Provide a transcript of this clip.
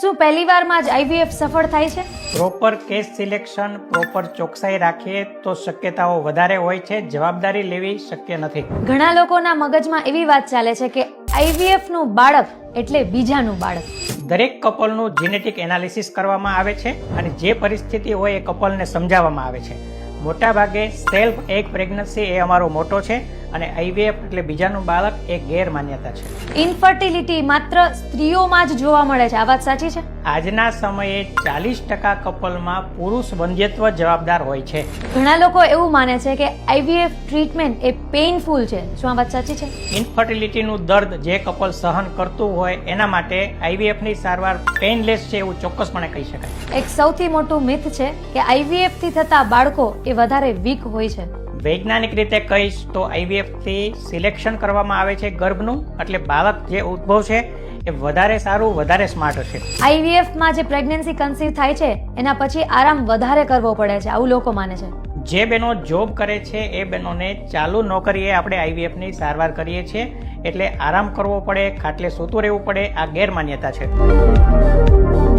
શું પહેલીવારમાં જ આઈવીએફ સફળ થાય છે? પ્રોપર કેસ સિલેક્શન પ્રોપર ચોકસાઈ રાખીએ તો શક્યતાઓ વધારે હોય છે. જવાબદારી લેવી શક્ય નથી. ઘણા લોકોના મગજમાં એવી વાત ચાલે છે કે આઈવીએફનું બાળક એટલે બીજાનું બાળક. દરેક કપલનું જીનેટિક એનાલિસિસ કરવામાં આવે છે અને જે પરિસ્થિતિ હોય એ કપલને સમજાવવામાં આવે છે. મોટાભાગે સેલ્ફ એક પ્રેગ્નન્સી એ અમારો મોટો છે. અને આઈવીએફ એટલે બીજાનું બાળક એ ગેરમાન્યતા છે. ઇન્ફર્ટિલિટી માત્ર સ્ત્રીઓમાં જ જોવા મળે છે. આ વાત સાચી છે? આજના સમયે ચાલીસ ટકા કપલમાં પુરુષ વંધ્યત્વ જવાબદાર હોય છે. ઘણા લોકો એવું માને છે કે આઈવીએફ ટ્રીટમેન્ટ એ પેઇનફુલ છે. શું આ વાત સાચી છે? ઇન્ફર્ટિલિટીનું દર્દ જે કપલ સહન કરતું હોય એના માટે આઈવીએફની સારવાર પેઇનલેસ છે એવું ચોક્કસપણે કહી શકાય. એક સૌથી મોટું મિથ છે કે આઈવીએફથી થતા બાળકો એ વધારે વીક હોય છે. વૈજ્ઞાનિક રીતે કહીશ તો આઈવીએફથી સિલેક્શન કરવામાં આવે છે ગર્ભનું. એટલે બાળક જે ઉદ્ભવ છે એ વધારે સારું વધારે સ્માર્ટ હશે. આઈવીએફમાં જે પ્રેગ્નન્સી કન્સીવ થાય છે એના પછી આરામ વધારે કરવો પડે છે આવું લોકો માને છે. જે બહેનો જોબ કરે છે એ બહેનોને ચાલુ નોકરીએ આપણે આઈવીએફની સારવાર કરીએ છીએ. એટલે આરામ કરવો પડે ખાટલે સૂતું રહેવું પડે આ ગેરમાન્યતા છે.